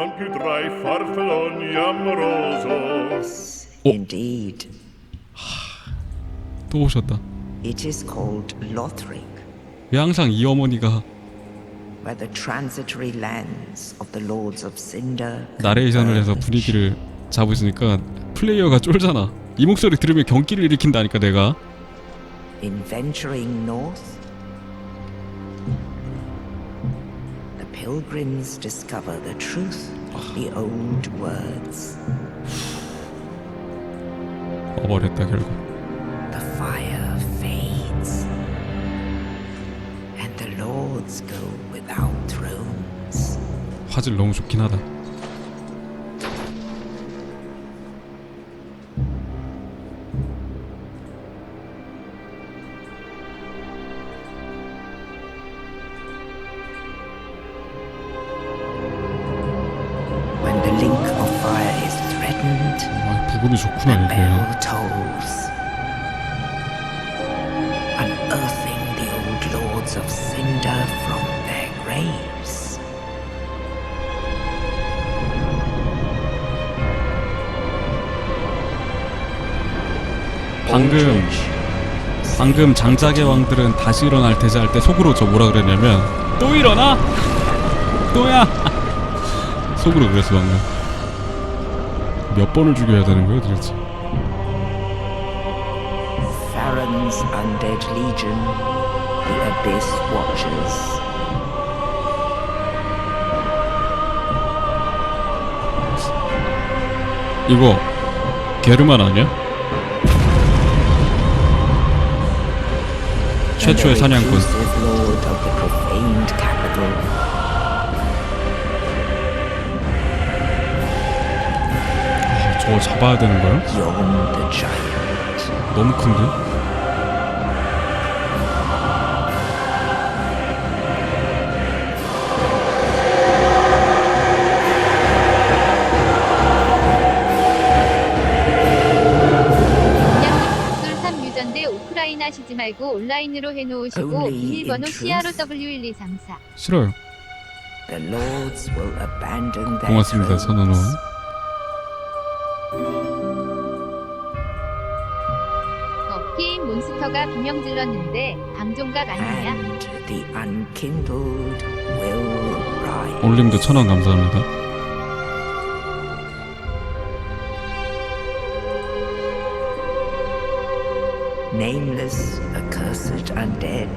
non più tra i farfalloni amorosos. Indeed, 또 오셨다. it is called Lothric, 왜 항상 이 어머니가 where the transitory lands of the lords of Cinder. 나레이션을 해서. 분위기를 잡으시니까 플레이어가 쫄잖아. 이 목소리 들으면 경기를 일으킨다니까 내가. In venturing north, pilgrims discover the truth of the old words. 어버렸다 결국. The fire fades, and the lords go without thrones. 화질 너무 좋긴 하다. 방금 장작의 왕들은 다시 일어날 테지 할때 속으로 저 뭐라 그랬냐면 또 일어나? 또야? 속으로 그랬어 방금. 몇 번을 죽여야 되는 거야 도대체? Farron's undead legion, the Abyss Watchers. 이거 게르만 아니야? 최초의 사냥꾼. 아, 저거 잡아야 되는 거야? 너무 큰데? 하시지 말고 온라인으로 해놓으시고 Only 비밀번호 in truth? W1234 싫어요. The lords will abandon their 고맙습니다, thrones. 선언원. 어, 게임 몬스터가 비명 질렀는데 방종각 아니냐? And the unkindled will rise. 올림도 천원 감사합니다. Nameless, accursed undead,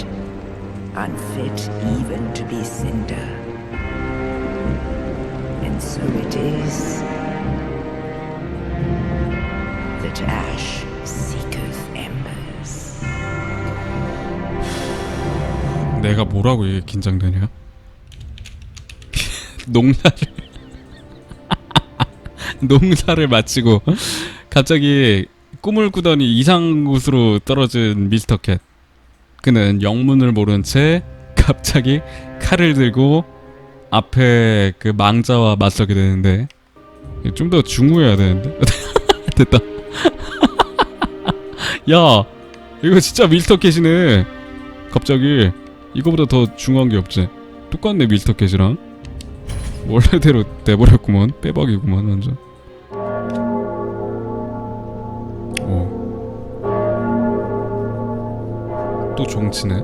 unfit even to be cinder. And so it is that ash seeketh embers. 내가 뭐라고 이게 긴장되냐? 농사를 농사를 마치고 갑자기 꿈을 꾸더니 이상 곳으로 떨어진 미스터 캣. 그는 영문을 모른 채 갑자기 칼을 들고 앞에 그 망자와 맞서게 되는데 좀 더 중후해야 되는데 됐다. 야 이거 진짜 미스터 캣이네. 갑자기 이거보다 더 중요한 게 없지. 똑같네 미스터 캣이랑. 원래대로 돼버렸구먼. 빼박이구먼 완전. 또 종치네.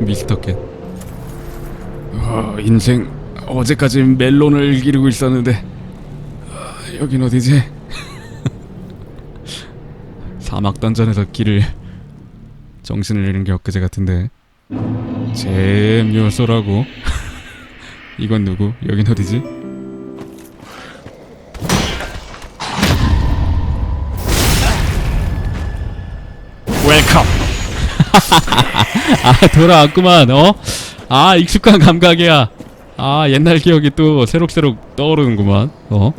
미스터 캣. 아, 인생 어제까지 멜론을 기르고 있었는데 아, 여긴 어디지? 사막 던전에서 길을 정신을 잃은 게 엊그제 같은데 잼요소라고 이건 누구? 여긴 어디지? 웰컴 아 돌아왔구만 어? 아 익숙한 감각이야 아 옛날 기억이 또 새록새록 떠오르는구만 어?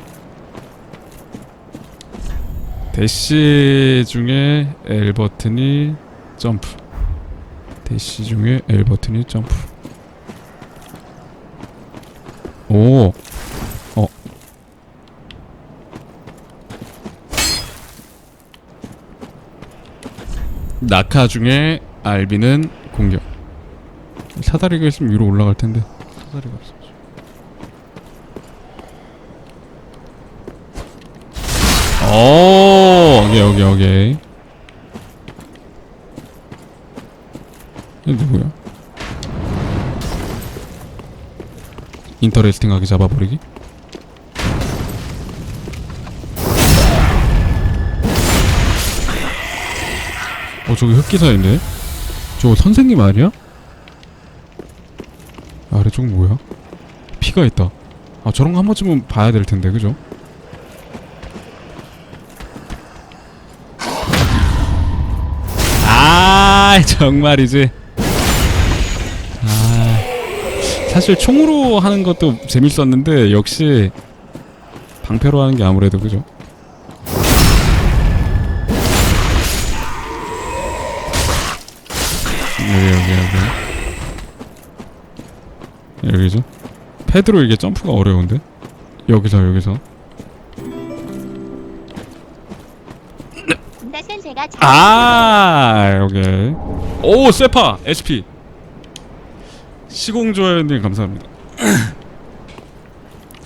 대시 중에 L 버튼이 점프 대시 중에 L 버튼이 점프 오 어. 낙하 중에 알비는 공격. 사다리가 있으면 위로 올라갈 텐데 사다리가 없어. 오, 오케이 오케이 오케이. 이게 누구야? 인터레스팅하게 잡아버리기? 어 저기 흑기사인데? 저 선생님 아니야? 아래쪽 뭐야? 피가 있다 아 저런 거 한 번쯤은 봐야 될 텐데 그죠? 아 정말이지 사실 총으로 하는 것도 재밌었는데 역시 방패로 하는 게 아무래도 그죠? 여기 여기 여기. 여기죠? 패드로 이게 점프가 어려운데? 여기서 여기서. 센세가 잘아 여기 오 세파! SP 시공조연님 감사합니다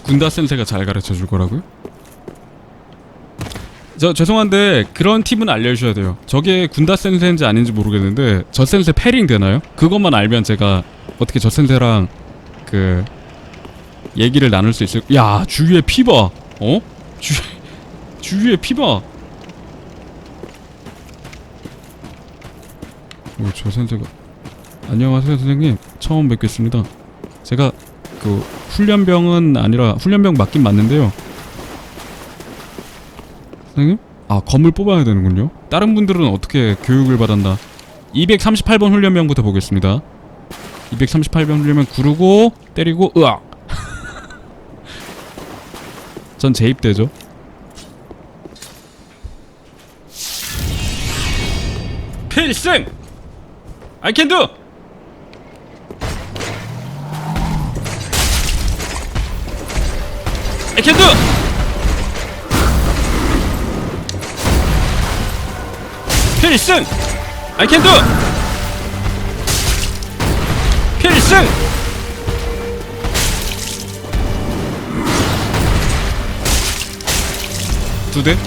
군다 센세가 잘 가르쳐 줄 거라고요? 저 죄송한데 그런 팁은 알려주셔야 돼요 저게 군다 센세인지 아닌지 모르겠는데 저 센세 패링 되나요? 그것만 알면 제가 어떻게 저 센세랑 그 얘기를 나눌 수 있을 야 주위에 피봐 어? 주 주위에 피봐 오, 저 선생가 안녕하세요 선생님. 처음 뵙겠습니다. 제가 그 훈련병은 아니라 훈련병 맞긴 맞는데요. 선생님? 아 검을 뽑아야 되는군요. 다른 분들은 어떻게 교육을 받았나? 238번 훈련병부터 보겠습니다. 238번 훈련병 구르고 때리고 으악! 전 재입대죠. 필승! I can do. I can do. 필승. I can do. 필승. 두 대.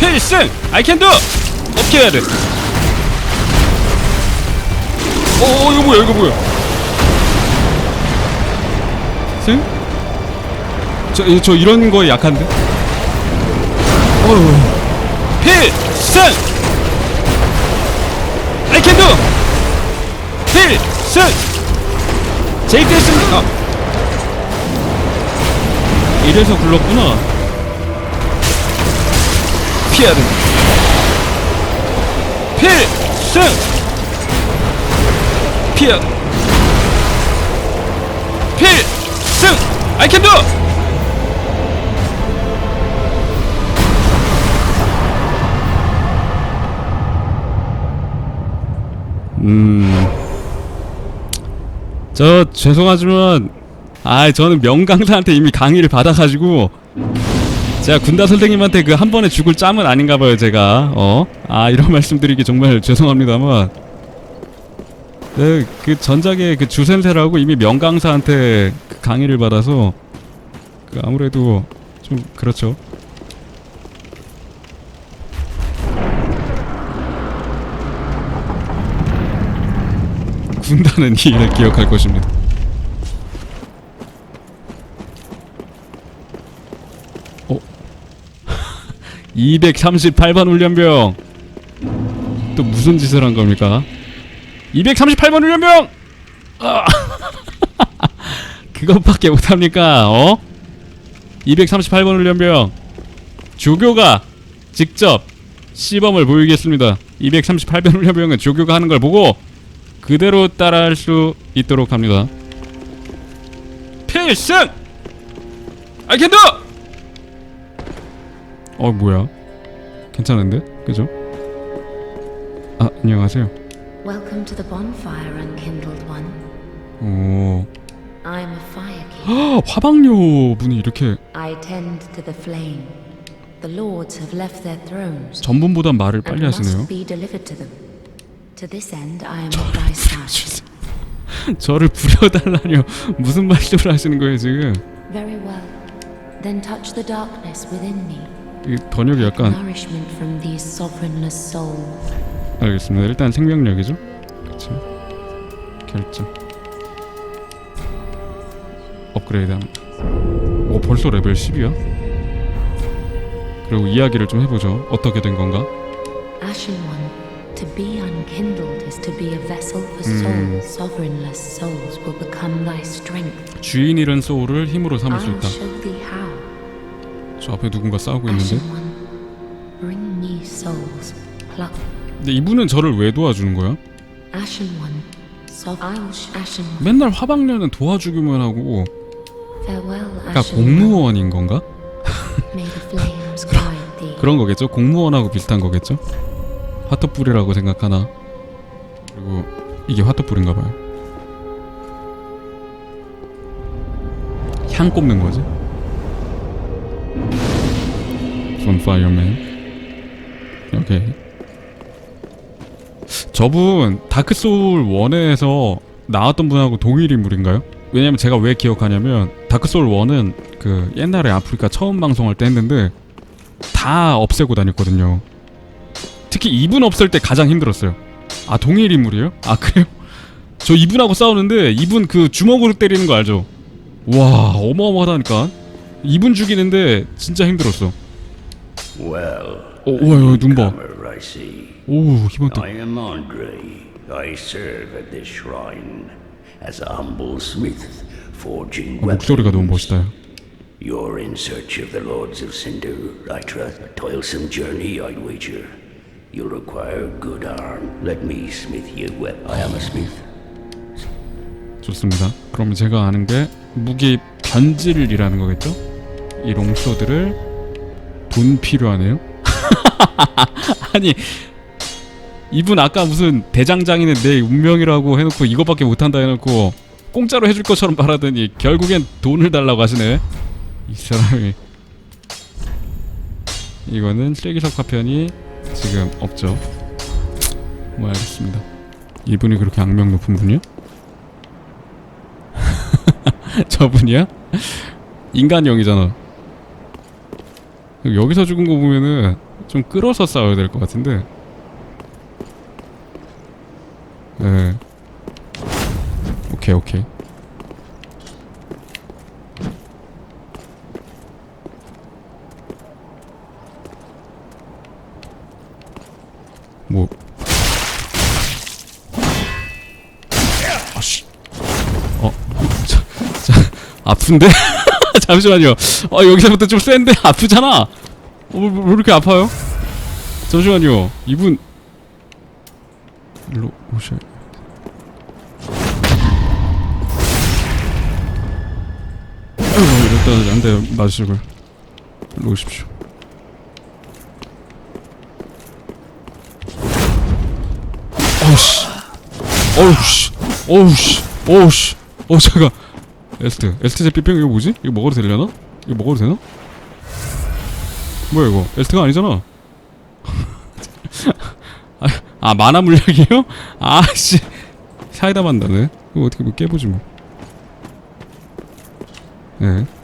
필승! I can do! 어떻게 해야 돼? 어, 어 이거 뭐야 이거 뭐야 승? 저, 이- 저 이런 거에 약한데? 어휴 필승! I can do! 필승! 제이크 했습니다 아. 이래서 굴렀구나 피해야 돼. 필승! 피해. 필 승! Can do! 음. 저 죄송하지만 아 저는 명강사한테 이미 강의를 받아가지고 제가 군다 선생님한테 그 한 번에 죽을 짬은 아닌가 봐요 제가 어? 아 이런 말씀드리기 정말 죄송합니다만 네, 그 전작의 그 주센세라고 이미 명강사한테 그 강의를 받아서 그 아무래도 좀 그렇죠. 군단은 이 일을 기억할 것입니다. 238번 훈련병. 또 무슨 짓을 한 겁니까? 238번 훈련병! 아. 그것밖에 못합니까? 어? 238번 훈련병 조교가 직접 시범을 보이겠습니다 238번 훈련병은 조교가 하는 걸 보고 그대로 따라할 수 있도록 합니다 필승! Do! 어 뭐야? 괜찮은데? 그죠? 아 안녕하세요. Welcome to the bonfire, unkindled one. 오 I'm a fire king. 화방료 분이 이렇게 I tend to the flame. The lords have left their thrones 전분보단 말을 빨리 and 하시네요. must be delivered to them. To this end, I am at thy side. 저를 부려달라뇨. 무슨 말씀을 하시는 거예요 지금? Very well. Then touch the darkness within me. 이 번역이 약간 Nourishment from these sovereignless souls. 알겠습니다. 일단 생명력이죠. 그렇죠. 결정. 업그레이드 합니다. 오 벌써 레벨 10이야? 그리고 이야기를 좀 해보죠. 어떻게 된 건가? Ashen One, to be unkindled is to be a vessel for souls. Sovereignless souls will become thy strength. 주인 잃은 소울을 힘으로 삼을 수 I'll 있다. show thee how. 저 앞에 누군가 싸우고 있는데. Ashen One, bring me souls. Pluck. 근데 이분은 저를 왜 도와주는 거야? Ashen One, sov- I'll sh- Ashen One. 맨날 화방년은 도와주기만 하고 Farewell, 그러니까. 공무원인 건가? May the flames guide thee. 그런 거겠죠? 공무원하고 비슷한 거겠죠? 화토불이라고 생각하나? 그리고 이게 화토불인가 봐요. 향 꼽는 거지? Bonfireman. 오케이. 저분 다크소울 1에서 나왔던 분하고 동일 인물인가요? 왜냐면 제가 왜 기억하냐면 다크소울 1은 그 옛날에 아프리카 처음 방송할 때 했는데 다 없애고 다녔거든요. 특히 이분 없을 때 가장 힘들었어요. 아 동일 인물이에요? 아 그래요? 저 이분하고 싸우는데 이분 그 주먹으로 때리는 거 알죠? 와 어마어마하다니까. 이분 죽이는데 진짜 힘들었어. Well, 오, 와, 야, 눈 봐. Newcomer, I see. 오 힘었다. I am Andre. I serve at this shrine as a humble smith, forging 아, 목소리가 너무 weapons. 멋있다. You're in search of the Lords of Cinder, I trust. A toilsome journey, I'd wager. You'll require good arm. Let me smith you a weapon. I am a smith. 좋습니다. 그럼 제가 아는 게 무기 변질이라는 거겠죠? 이 롱소드를 돈 필요하네요. 아니 이분 아까 무슨 대장장이는 내 운명이라고 해놓고 이것밖에 못한다 해놓고 공짜로 해줄 것처럼 말하더니 결국엔 돈을 달라고 하시네. 이 사람이 이거는 쓰레기석 파편이 지금 없죠. 뭐 알겠습니다. 이분이 그렇게 악명 높은 분이요? 저분이야? 인간형이잖아. 여기서 죽은 거 보면은 좀 끌어서 싸워야 될 것 같은데. 네. 오케이 오케이. 뭐? 아씨. 어, 자, 자, 아픈데? 잠시만요. 어, 여기서부터 좀 센데 아프잖아. 어, 뭐, 뭐, 왜 이렇게 아파요? 잠시만요. 이분 일로 오셔. 아 일단 안돼 맞으시고요. 일로 오십시오. 어우씨. 어우씨. 어우씨. 어우씨. 어 잠깐. 에스트. 에스트 제삐병 이거 뭐지? 이거 먹어도 되려나? 이거 먹어도 되나? 뭐야 이거? 에스트가 아니잖아. 아, 아 만화 물약이에요? 아씨. 사이다 만다네. 이거 어떻게 뭐 깨보지 뭐. 예. 아,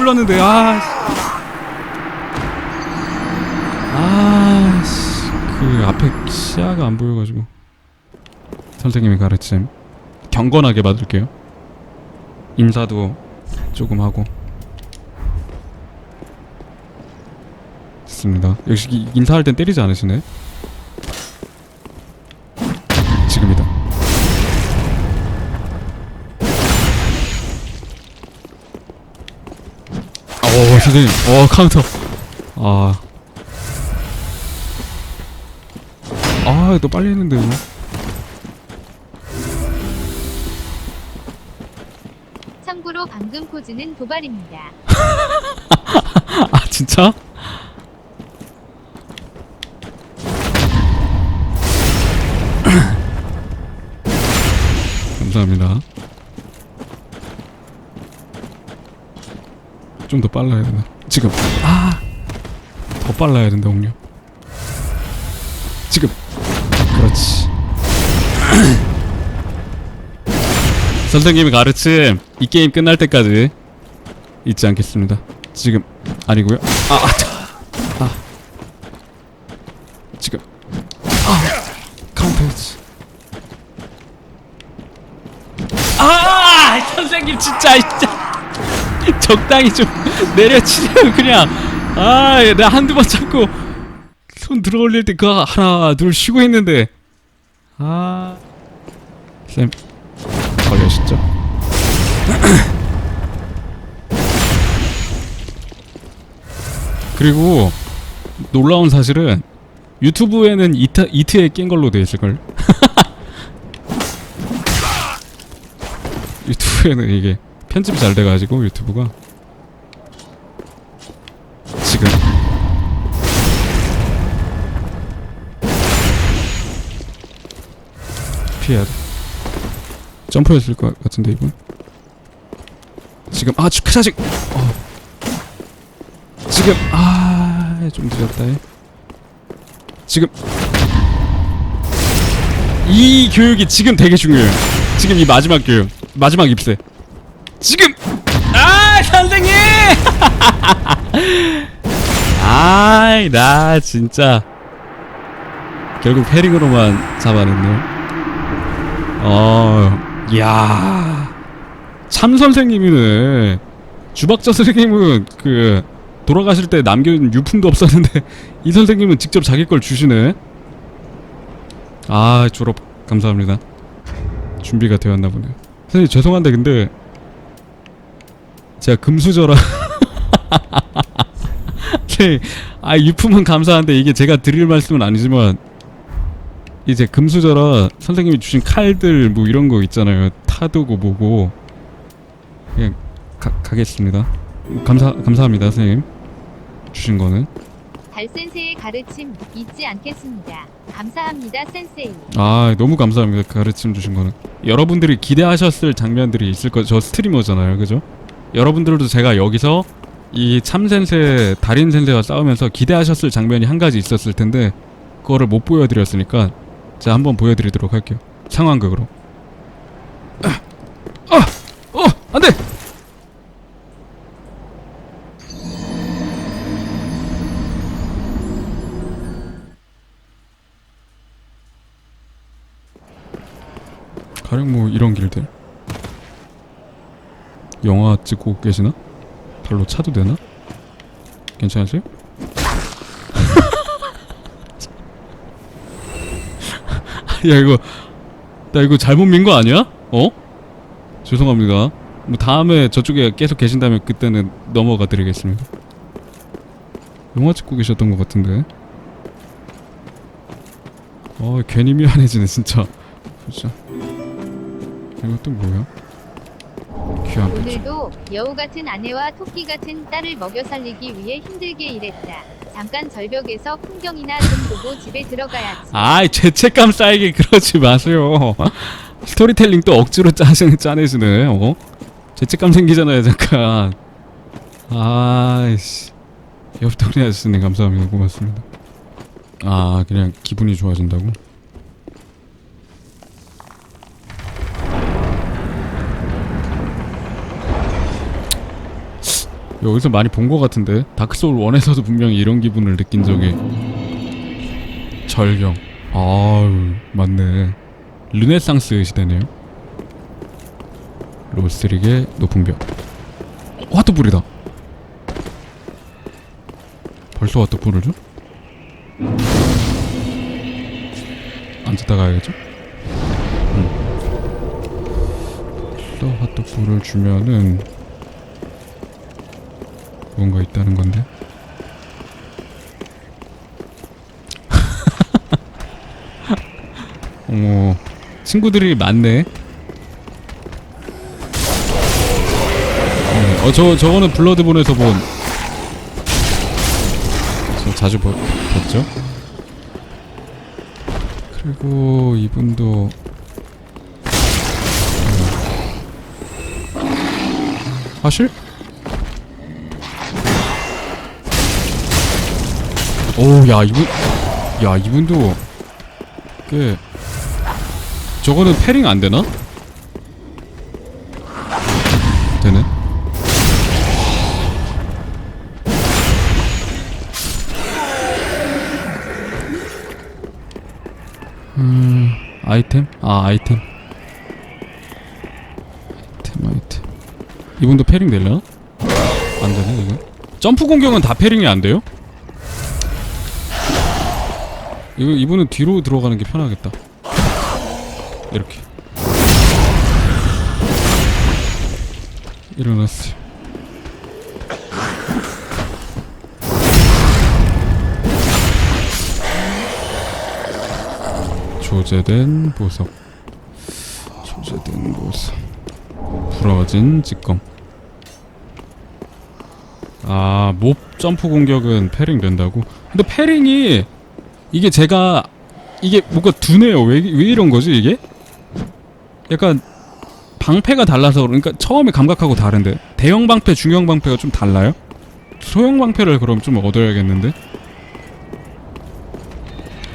굴렀는데 아. 아, 씨. 그 앞에 시야가 안 보여가지고 선생님이 가르침 경건하게 받을게요. 인사도 조금 하고 좋습니다. 역시 이- 인사할 땐 때리지 않으시네. 선생님 어 카운터 아 아, 너 빨리 했는데 뭐. 참고로 방금 포즈는 도발입니다. 아, 진짜? 좀 더 빨라야 되나? 지금 아! 더 빨라야 된다, 옹료. 지금 그렇지. 선생님이 가르침 이 게임 끝날 때까지 잊지 않겠습니다. 지금 아니고요. 아, 아, 아. 지금 아, 카운터지. 아, 선생님 진짜 진짜 적당히 좀 내려치세요 그냥. 아, 나 한두 번 잡고 손 들어 올릴 때 그거 하나 둘 쉬고 있는데 아, 쌤 걸려시죠? 그리고 놀라운 사실은 유튜브에는 이트, 이트에 낀 걸로 돼 있을걸 유튜브에는 이게 편집이 잘 돼가지고 유튜브가. 지금. 피해야 돼. 점프했을 것 같은데 이분? 지금 아 축하사직 어. 지금 아좀 늦었다 해. 지금. 이 교육이 지금 되게 중요해요. 지금 이 마지막 교육. 마지막 입세 지금 아 선생님 아이 나 진짜 결국 패링으로만 잡아냈네요 어, 야, 참 선생님이네. 주박자 선생님은 그 돌아가실 때 남겨준 유품도 없었는데 이 선생님은 직접 자기 걸 주시네. 아, 졸업 감사합니다. 준비가 되었나 보네요. 선생님 죄송한데 근데 제가 금수저라. 네, 아 유품은 감사한데 이게 제가 드릴 말씀은 아니지만 이제 금수저라 선생님이 주신 칼들 뭐 이런 거 있잖아요. 타도고 뭐고. 그냥 가, 가겠습니다. 감사 감사합니다 선생님. 주신 거는. 달 센세의 가르침 잊지 않겠습니다. 감사합니다, 센세이. 아 너무 감사합니다. 가르침 주신 거는. 여러분들이 기대하셨을 장면들이 있을 거저 스트리머잖아요. 그죠 여러분들도 제가 여기서 이 참센세 달인 센세와 싸우면서 기대하셨을 장면이 한 가지 있었을 텐데 그거를 못 보여드렸으니까 제가 한번 보여드리도록 할게요 상황극으로 아! 아! 어! 안돼! 가령 뭐 이런 길들 영화 찍고 계시나? 발로 차도 되나? 괜찮으세요? 야 이거 나 이거 잘못 민 거 아니야? 어? 죄송합니다. 뭐 다음에 저쪽에 계속 계신다면 그때는 넘어가 드리겠습니다. 영화 찍고 계셨던 것 같은데. 어 괜히 미안해지네 진짜. 진짜. 이것도 뭐야? 귀한 배추. 오늘도 여우 같은 아내와 토끼 같은 딸을 먹여 살리기 위해 힘들게 일했다. 잠깐 절벽에서 풍경이나 좀 보고 집에 들어가야지. 아이 죄책감 쌓이게 그러지 마세요. 스토리텔링 또 억지로 짜시는 짜내시네. 어? 죄책감 생기잖아요 잠깐. 아이씨. 옆동네 아저씨님 감사합니다 고맙습니다. 아 그냥 기분이 좋아진다고? 여기서 많이 본 것 같은데 다크소울 1에서도 분명히 이런 기분을 느낀 적이 절경 아유 맞네 르네상스 시대네요 로스트릭의 높은 벽 핫도불이다 벌써 핫도불을 줘? 앉았다 가야겠죠? 응. 벌써 핫도불을 주면은 뭔가 있다는 건데? 어머 친구들이 많네. 어저 저거는 블러드본에서 본. 저 자주 보, 봤죠? 그리고 이분도 사실? 오, 야, 이분, 야, 이분도 꽤 저거는 패링 안 되나? 되네. 음, 아이템? 아, 아이템. 아이템, 아이템. 이분도 패링 되려나? 안 되네, 이거. 점프 공격은 다 패링이 안 돼요? 이거 이분은 뒤로 들어가는 게 편하겠다. 이렇게. 일어났어요. 조제된 보석. 조제된 보석. 부러진 직검. 아, 몹 점프 공격은 패링 된다고? 근데 패링이 이게 제가 이게 뭔가 두네요. 왜, 왜 이런 거지 이게? 약간 방패가 달라서 그러니까 처음에 감각하고 다른데 대형 방패, 중형 방패가 좀 달라요? 소형 방패를 그럼 좀 얻어야겠는데?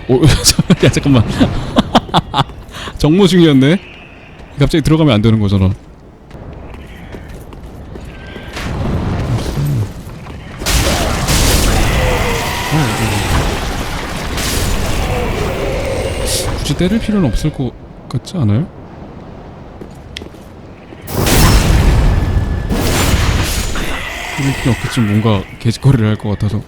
오, 야 잠깐만. 정모 중이었네. 갑자기 들어가면 안 되는 거잖아. 굳이 때릴 필요는 없을 것 같지 않아요? 때릴 필요 없겠지만 뭔가 개짓거리를 할 것 같아서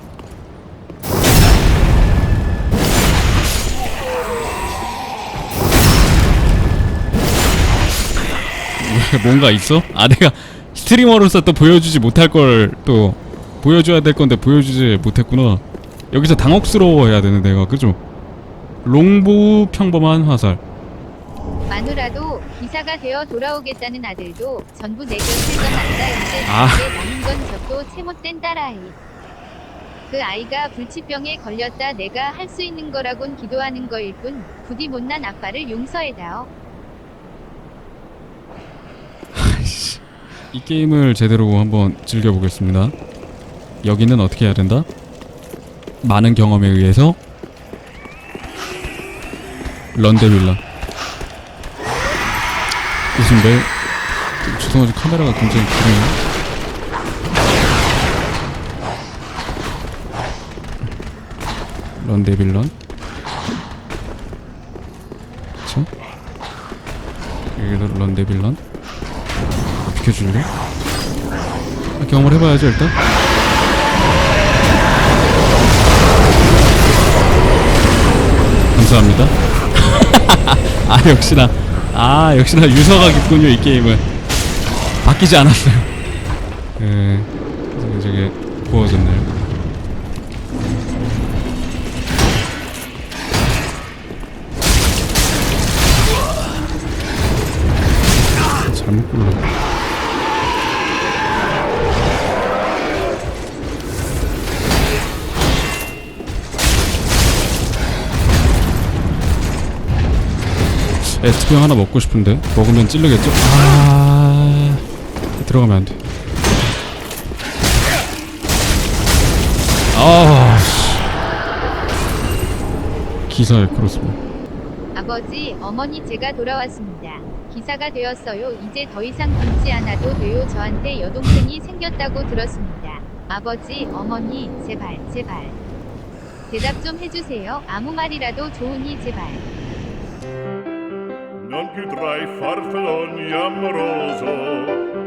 왜, 뭔가 있어? 아 내가 스트리머로서 또 보여주지 못할 걸 또 보여줘야 될 건데 보여주지 못했구나 여기서 당혹스러워해야 되는 내가 그죠? 롱보 평범한 화살. 마누라도 기사가 되어 돌아오겠다는 아들도 전부 내 곁을 떠난다 이제 아. 남은 건 저도 채 못된 딸아이. 그 아이가 불치병에 걸렸다 내가 할 수 있는 거라곤 기도하는 거일 뿐 부디 못난 아빠를 용서해다오. 이 게임을 제대로 한번 즐겨보겠습니다. 여기는 어떻게 해야 된다? 많은 경험에 의해서 런데빌라 웃음벨 죄송하지 카메라가 굉장히 크네요 런데빌런 그쵸? 여기도 런데빌런 비켜줄래? 아, 경험을 해봐야죠 일단. 감사합니다 아 역시나. 아 역시나 유서가 깊군요 이 게임은. 바뀌지 않았어요. 예 저게 저게 구워졌네요 에스병 하나 먹고 싶은데 먹으면 찔르겠죠? 아 들어가면 안 돼. 아 씨. 기사의 크로스보. 아버지, 어머니 제가 돌아왔습니다. 기사가 되었어요. 이제 더 이상 굶지 않아도 돼요. 저한테 여동생이 생겼다고 들었습니다. 아버지, 어머니, 제발, 제발. 대답 좀 해주세요. 아무 말이라도 좋으니 제발. non più tra i farfalloni amoroso.